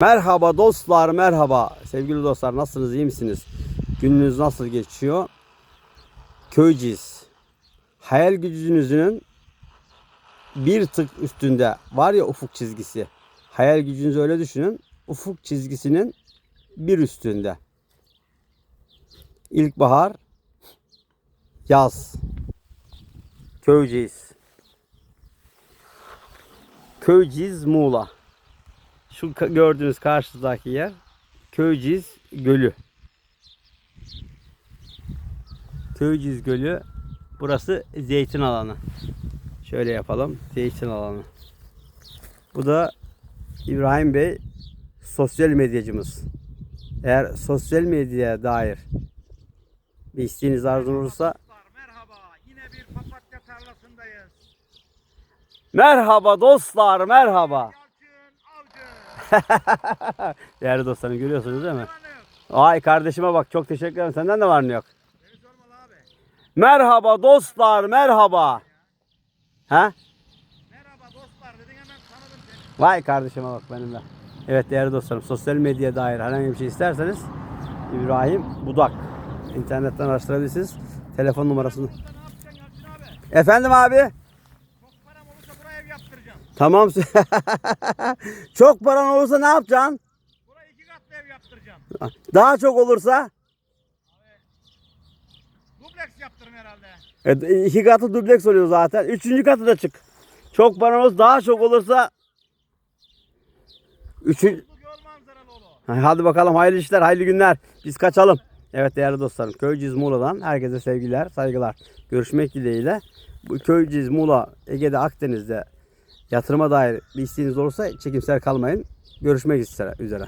Merhaba dostlar, merhaba. Sevgili dostlar nasılsınız, iyi misiniz? Gününüz nasıl geçiyor? Köyceğiz. Hayal gücünüzün bir tık üstünde var ya ufuk çizgisi. Hayal gücünüzü öyle düşünün. Ufuk çizgisinin bir üstünde. İlkbahar, yaz. Köyceğiz. Köyceğiz Muğla. Şu gördüğünüz karşıdaki yer Köyceğiz Gölü. Köyceğiz Gölü. Burası zeytin alanı. Şöyle yapalım. Zeytin alanı. Bu da İbrahim Bey sosyal medyacımız. Eğer sosyal medyaya dair bir isteğiniz arzunuz olursa Merhaba. Yine bir papatya tarlasındayız. merhaba dostlar merhaba. Değerli dostlarım görüyorsunuz değil mi? Ay kardeşime bak çok teşekkür ederim. Senden de var mı yok? Merhaba dostlar merhaba. Ha? Vay kardeşime bak benim de. Evet değerli dostlarım sosyal medyaya dair herhangi bir şey isterseniz İbrahim Budak. internetten araştırabilirsiniz. Telefon numarasını. Efendim abi? Çok param olursa buraya ev yaptıracağım. Tamam. çok paran olursa ne yapacaksın? Buraya iki katlı ev yaptıracağım. Daha çok olursa Dubleks yaptırım herhalde. e, iki katı dubleks oluyor zaten. Üçüncü katı da çık. Çok paran olursa daha çok olursa Üçün. Hadi bakalım hayırlı işler, hayırlı günler. Biz kaçalım. Evet değerli dostlarım, Köyceğiz Muğla'dan herkese sevgiler, saygılar. Görüşmek dileğiyle. Bu Köyceğiz Muğla, Ege'de, Akdeniz'de yatırıma dair bir isteğiniz olursa çekimser kalmayın. Görüşmek üzere.